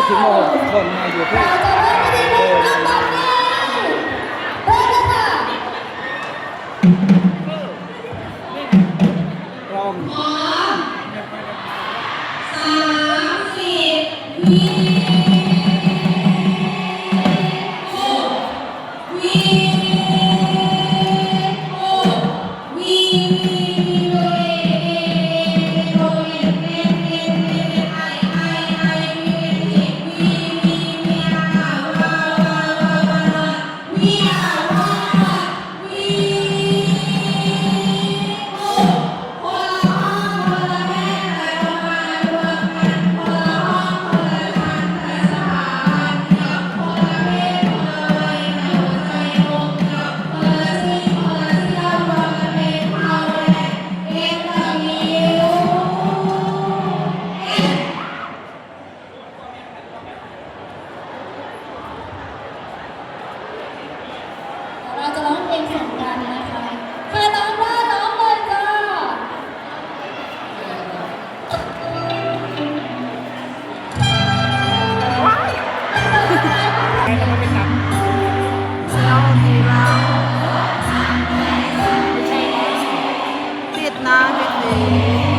นถึงม6คนมาอยู่ที่งสามสิบวิ навіть.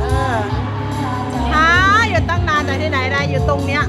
เออหาอยู่ตั้งนานแต่ที่ไหนได้อยู่ตรงเนี้ย